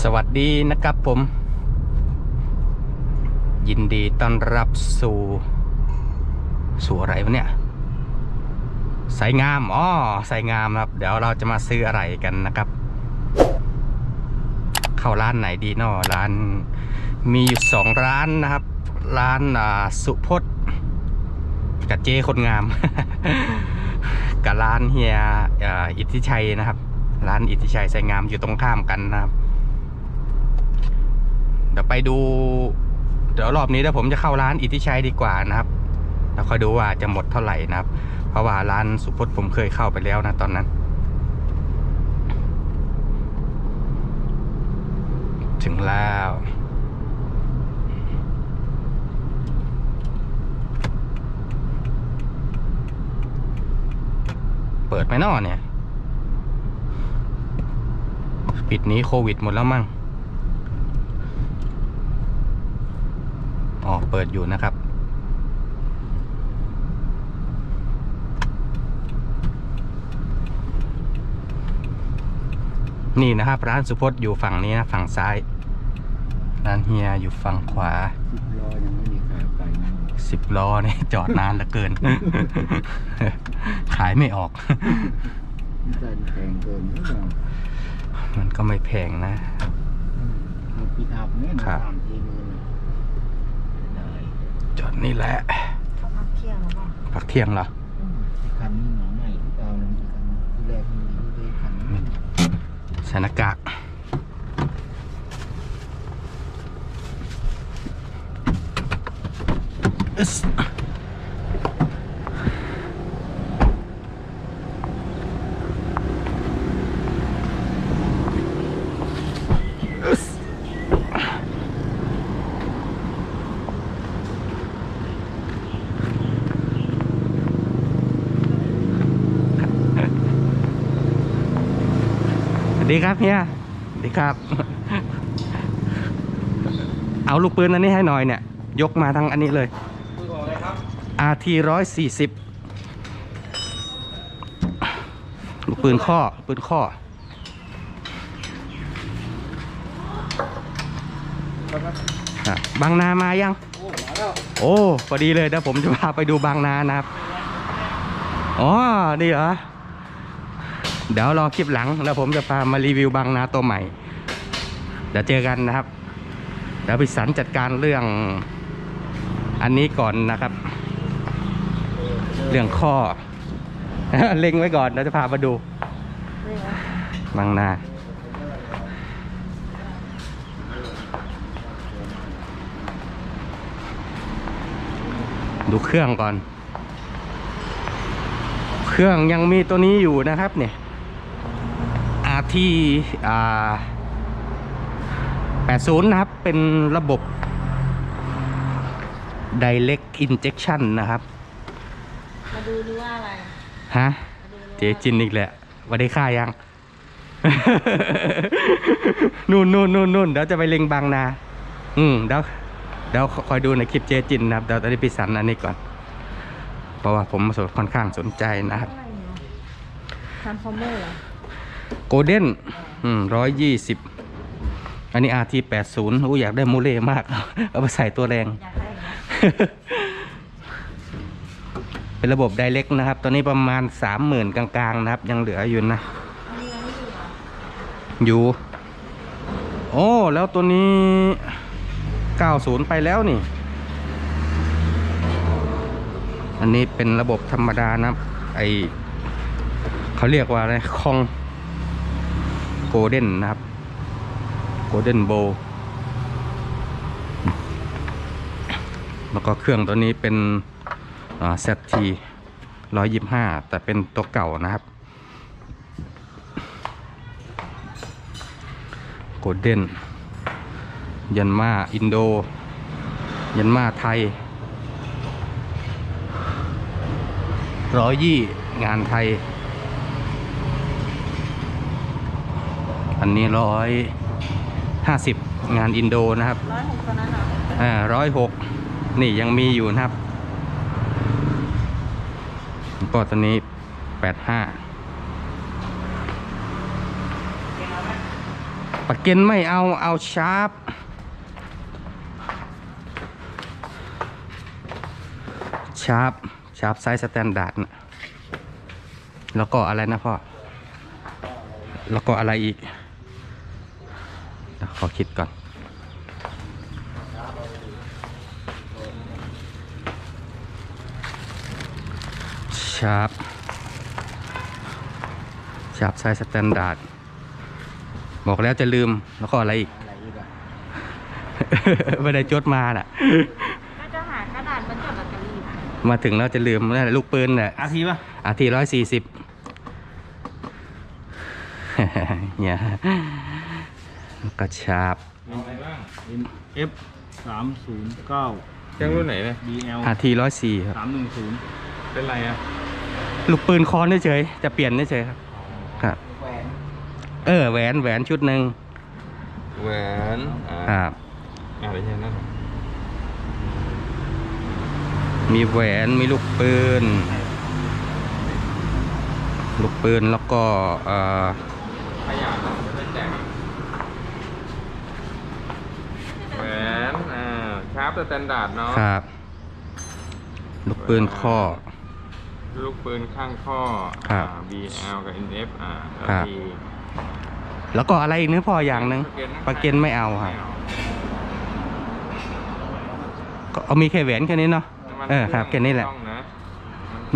สวัสดีนะครับผม ยินดีต้อนรับสู่ สู่อะไรวะเนี่ยสายงามอ๋อสายงามครับ เดี๋ยวเราจะมาซื้ออะไรกันนะครับ เข้าร้านไหนดีเนาะร้านมีอยู่สองร้านนะครับ ร้านสุพจน์กับเจคนงาม กับร้านเฮียอิทธิชัยนะครับ ร้านอิทธิชัยสายงามอยู่ตรงข้ามกันนะครับ เดี๋ยวไปดู เดี๋ยวรอบนี้เดี๋ยวผมจะเข้าร้านอิทธิชัยดีกว่านะครับแล้วค่อยดูว่าจะหมดเท่าไหร่นะครับ เพราะว่าร้านสุพจน์ผมเคยเข้าไปแล้วนะตอนนั้น ถึงแล้วเปิดไหมนอเนี่ย ปิดนี้โควิดหมดแล้วมั้ง อ๋อ เปิดอยู่นะครับ นี่นะครับ ร้านสุพจน์อยู่ฝั่งนี้นะฝั่งซ้าย ร้านเฮียอยู่ฝั่งขวาสิบล้อยังไม่มีใครเอาไปนะสิบล้อเนี่ยจอดนานเหลือเกิน ขายไม่ออกนี่จะแพงเกินหรือเปล่ามันก็ไม่แพงนะเอาปิดอัพเนี่ยครับ สามทีมือได้ จอด นี่แหละเขาพักเที่ยงแล้วป่ะพักเที่ยงเหรอไอ้คันนี้หนาใหม่เอาแล้วอีกคันที่แรกมีอยู่ด้วยคันนี้ใส่หน้ากากอึ๊สอึ๊ ดีครับเฮียสวัสดีครับ เอาลูกปืนอันนี้ให้หน่อยเนี่ย ยกมาทั้งอันนี้เลย RT ร้อยสี่สิบลูกปืนข้อ ปืนข้ออะบางนามายังโอ้มาแล้วโอ้พอดีเลยเดี๋ยวผมจะพาไปดูบางนานะครับ อ๋อ นี่เหรอ เดี๋ยวรอคลิปหลังแล้วผมจะพามารีวิวบางนาตัวใหม่ เดี๋ยวเจอกันนะครับ เดี๋ยวพิสันจัดการเรื่องอันนี้ก่อนนะครับ เรื่องข้อ เล็งไว้ก่อนเดี๋ยวจะพามาดูบางนาดูเครื่องก่อน เครื่องยังมีตัวนี้อยู่นะครับเนี่ย RT อ่า80 นะครับ เป็นระบบ Direct Injection นะครับ มาดูดูว่าอะไร ฮะมาดูดูเจ๊จินอีกแหละวันได้ค่ายัง นู่นนู่นนู่นนู่นเดี๋ยวจะไปเล็งบางนา อืมเดี๋ยวเดี๋ยวคอยดูในคลิปเจ๊จินนะครับ เดี๋ยวตอนนี้พิสันอันนี้ก่อน เพราะว่าผมสนค่อนข้างสนใจนะครับอะไรเนี่ยทานฟอร์เมอร์เหรอ โกลเด้นอืมร้อยยี่สิบอันนี้ RT แปดศูนย์อู้อยากได้มูเล่มาก เอาไปใส่ตัวแรงอยากได้เหรอเป็นระบบไดเ c กนะครับ ตอนนี้ประมาณสามหมื่นกลางๆนะครับ ยังเหลืออยู่นะอันนี้ยังไม่อยู่เหรออยู่ โอ้ แล้วตัวนี้ 90 ไปแล้วนี่ อันนี้เป็นระบบธรรมดานะครับ ไอเขาเรียกว่าอะไรคอง โกลเด้นนะครับ โกลเด้นโบ แล้วก็เครื่องตัวนี้เป็นเซตทีร้อยยี่ห้าแต่เป็นตัวเก่านะครับ โกลเด้น ยันมาอินโด ยันมาไทยร้อยยี่งานไทย อันนี้ร้อยห้าสิบงานอินโดนะครับร้อยหกตัวนั้นเหรออ่าร้อยหกนี่ยังมีอยู่นะครับ ก็ตัวนี้แปดห้าไปปักเกนไม่เอาเอาชาร์ปชาร์ปชาร์ปไซส์สแตนดาร์ดนะแล้วก็อะไรนะพ่อ แล้วก็อะไรอีกเดี๋ยวข อคิดก่อน ชาร์ปชาร์ปไซส์สแตนดาร์ด บอกแล้วจะลืมแล้วก็อะไรอีกอะไรอีกอะไม่ได้จดมาน่ะ ก็จะหากระดาษบรรจุลอตเตอรี่นะมาถึงแล้วจะลืมนั่นแหละลูกปืนแหละอาทีป่ะอาทีร้อยสี่สิบเนี่ย แล้วก็ชาร์ปมีอะไรบ้าง F สามศูนย์เก้า เครื่องรุ่นไหนเนี่ย BL อาทีร้อยสี่ครับ สามหนึ่งศูนย์เป็นไรอะลูกปืนคอนเฉยๆจะเปลี่ยนเฉยๆครับครับแหวนเออแหวนแหวนชุดหนึ่งแหวนอ่าครับอะไรเนี่ยนั่นมีแหวนมีลูกปืน ลูกปืนแล้วก็เอ่อขยะไม่ได้แจกแหวนอ่า ชาร์ปสแตนดาร์ดเนาะครับ ลูกปืนข้อ ลูกปืนข้างข้อครับอ่า BL กับ NF อ่าแล้วครับมีแล้วก็อะไรอีกนึกพออย่างหนึ่งปลาเกนไม่เอาคไม่รับเอาก็เอามีแค่แหวนแค่นี้เนาะน้ำมันเออครับแค่นี้แหละต้องนะ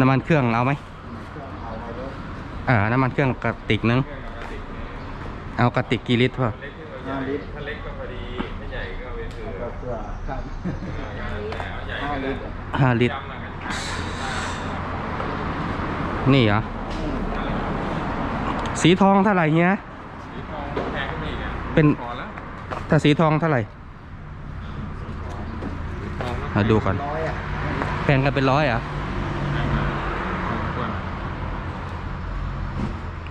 น้ำมันเครื่องเอาไหมเอาไปด้วยอ่าน้ำมันเครื่องกระติกนึงเครื่องกับกระติกเนี่ยเอากระติกกี่ลิตรพอเล็กขึ้นมาใหญ่ถ้าเล็กก็พอดี ก็อะเพื่อครับเอาใหญ่ห้าก็ลิได้ตรห้าลิตรจำมากันช้านี่เหรอ สีทองเท่าไหร่เฮียสีทองแพงขึ้นมาอีกอะเป็นพอแล้วถ้าสีทองเท่าไหร่สีทองมาดูก่อนร้อยอะแพงกันเป็นร้อยเหรอะแพงมาพอสมควร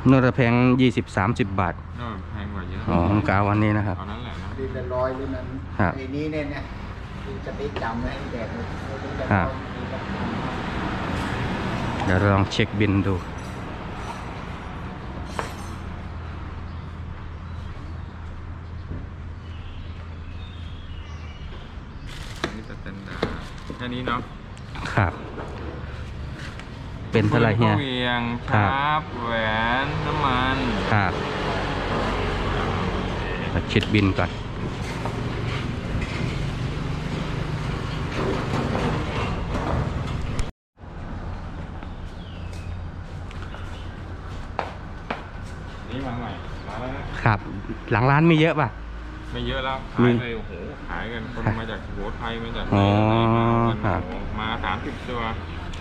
นวดแพงยี่สิบสามสิบบาทโน่นแพงกว่าเยอะอ๋อผมกาววันนี้นะครับเอานั้นแห ละนะลิตรละร้อยหรือนั้นครับไอ้นี้เนี่ยเนี่ยที่จะได้จำไว้ให้แดกเลยลิตรละครัร้อบยลิตรละพันเดี๋ยวเราลองเช็คบินดูนี่สแตนดาร์ดแค่นี้เนาะครับ เป็นเท่าไหร่เฮียปืนข้อเหวียงครัชาบร์ปแหวน น้ำมัน ครับมาเช็คบินก่อน นี่มาใหม่มาแล้วนะครับ หลังร้านมีเยอะป่ะ ไม่เยอะแล้วมีขายเลยโอ้โหขายกันคนมาจากสุโขทัยมาจากอ๋อไหนครัมาบโอ้โหมาสามสิบตัว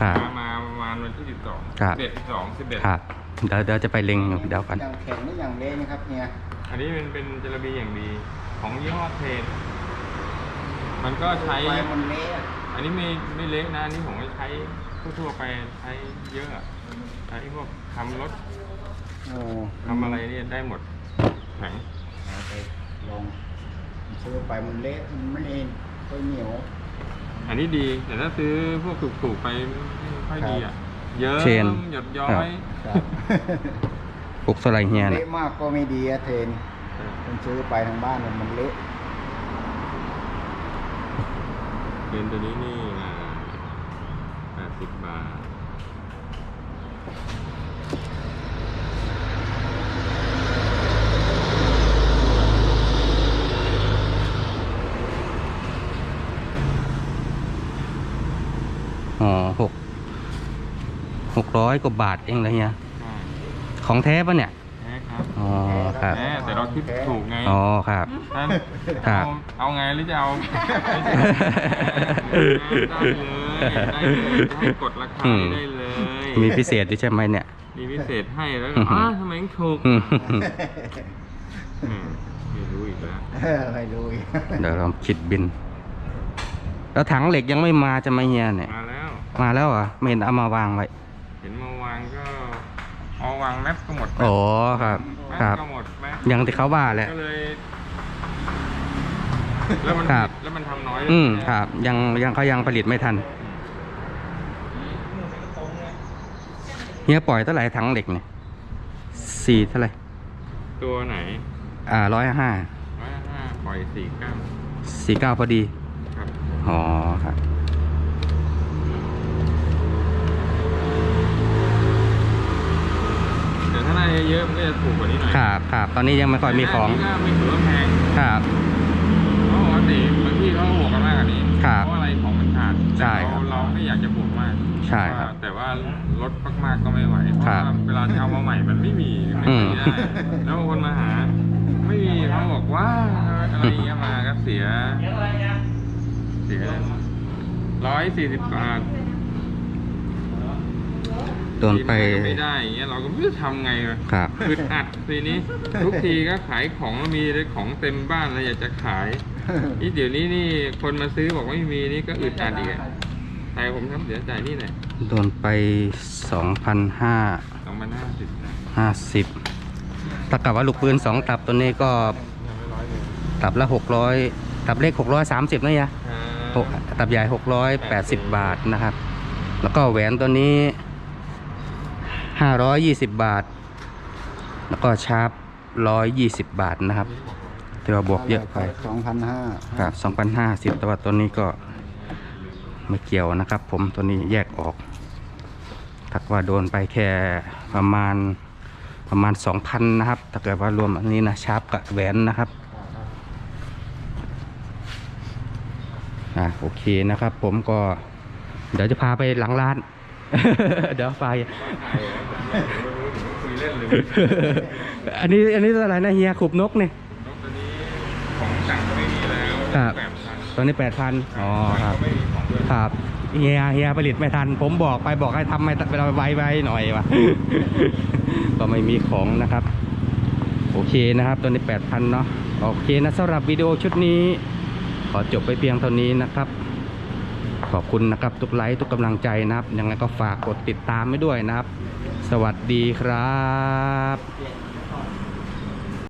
ครับ มามาประมาณวันที่สิบสองครับ สิบเอ็ดสิบสองสิบเอ็ดครับเดี๋ยวเดี๋ยวจะไปเล็งอยู่เดี๋ยวกัน อย่างแข็งนี่อย่างเละนะครับเฮียอันนี้เป็นเป็นจระบีอย่างดี ของยี่ห้อเทรน มันก็ใช้ ไฟมันเละอะอันนี้ไม่ไม่เล็กนะอันนี้ผมก็ใช้ทั่วๆไปใช้เยอะอะใช้พวกทำรถโอ้ทำอะไรเนี่ยได้หมดแข็งเอาไปลองซื้อไปมันเละมันไม่ค่อยเหนียว อันนี้ดีแต่ถ้าซื้อพวกถูกๆไปไม่ค่อยดีอะ เยอะเทรนหยดย้อครับยครับปลุกสไลเฮียเละน่ะมากก็ไม่ดีอะเทรนมันซื้อไปทางบ้านเนี่ยมันเละ เทรนตัวนี้นี่แปดสิบบาทอ๋อหกหกร้อยกว่าบาทเองเลยเฮียใช่ของแท้ปะเนี่ยแท้ ครับอ๋อครับแท้แต่เราคิดถูกไงอ๋อครับ ท่านครับ เอาเอาไงหรือจะเอาได้เลยได้เลยให้กดราคาอืมได้เลยมีพิเศษด้วยใช่ไหมเนี่ย มีพิเศษให้แล้วอืก็อหืออ้าทำไมถึงถูกอืมอืมไม่รู้อีกแล้วเออไม่รู้อีกเดี๋ยวเราคิดบิน แล้วถังเหล็กยังไม่มาจะมาเฮียเนี่ย มาแล้ว มาแล้วเหรอไม่เห็นเอามาวางไว้ เห็นมาวางก็เอา วางแมปก็หมดโอ้ครับแมปครับก็หมดแมปอย่างที่เขาว่าแหละ ก็เลย แล้วมันครับ แล้วมันทำน้อยอืมครับ ยังยังเขายังผลิตไม่ทันเฮียปล่อยเท่าไหร่ถังเหล็กเนี่ยสี่เท่าไหร่ตัวไหนอ่าร้อยห้าร้อยห้าปล่อยสี่เก้าสี่เก้าพอดี ครับ อ๋อครับ เยอะๆมันก็จะถูกกว่านี้หน่อยครับครับตอนนี้ยังไม่ค่อยมีของแต่นนี้ก็ไม่ถือว่าแพงครับ เพราะปกติบางที่เขาบวกกันมากกว่านี้ครับเพราะอะไรของมันขาดใช่แต่ครัเราบเราไม่อยากจะบวกมากใช่ครับแต่ว่าลดมากๆก็ไม่ไหวเพราะครับว่าเวลาที่เอามาใหม่มันไม่มีไม่อืมีมได้แล้วบางคนมาหา ไม่มีเขาบอกว่าอะไรอย่างเงี้ยมาก็เสีย เสียร้อยสี่สิบบาทโดนไปทีมงาก็ไม่ได้อย่างเงี้ยเราก็ไม่รู้จะทำไงวะครับ อึดอัดทีนี้ ทุกทีก็ขายของแล้วมีของเต็มบ้านเลยอยากจะขายนี่เดี๋ยวนี้นี่คนมาซื้อบอกว่าไม่มีนี่ก็อึดอัดอีกอะแต่ผมทำเสียใจนี่แหละโดนไปสองพันห้าสองพันห้าสิบนะห้าสิบถ้ากับว่าลูกปืนสองตับตัวนี้ก็ยังไม่ร้อยเลยตับละหกร้อยตับเล็กหกร้อยสามสิบนะยะอ่าหกตับใหญ่หกร้อยแปดสิบบาทนะครับ แล้วก็แหวนตัวนี้ ห้าร้อยยี่สิบบาท แล้วก็ชาร์ปร้อยยี่สิบบาทนะครับถือว่าบวกเยอะไปสองพันห้าครับสองพันห้าสิบแต่ว่าตัวนี้ก็ไม่เกี่ยวนะครับ ผมตัวนี้แยกออกถ้าว่าโดนไปแค่ประมาณประมาณสองพันนะครับ ถ้าเกิดว่ารวมอันนี้นะชาร์ปกับแหวนนะครับอะโอเคนะครับ ผมก็เดี๋ยวจะพาไปหลังร้าน เดี๋ยวไปคุยเล่นเลยอันนี้อันนี้อะไรนะเฮียขุบนกเนี่ยนกตัวนี้ของสั่งก็ไม่มีแล้วครับแปดพันตัวนี้แปดพันอ๋อครับก็ไม่มีของด้วยครับเฮียเฮียผลิตไม่ทัน ผมบอกไปบอกให้ทำไม่เราไว้ไว้หน่อยวะก็ไม่มีของนะครับ โอเคนะครับตัวนี้แปดพันเนาะโอเคนะสำหรับวิดีโอชุดนี้ ขอจบไปเพียงเท่านี้นะครับ ขอบคุณนะครับทุกไลค์ทุกกำลังใจนะครับ ยังไงก็ฝากกดติดตามไว้ด้วยนะครับ สวัสดีครับ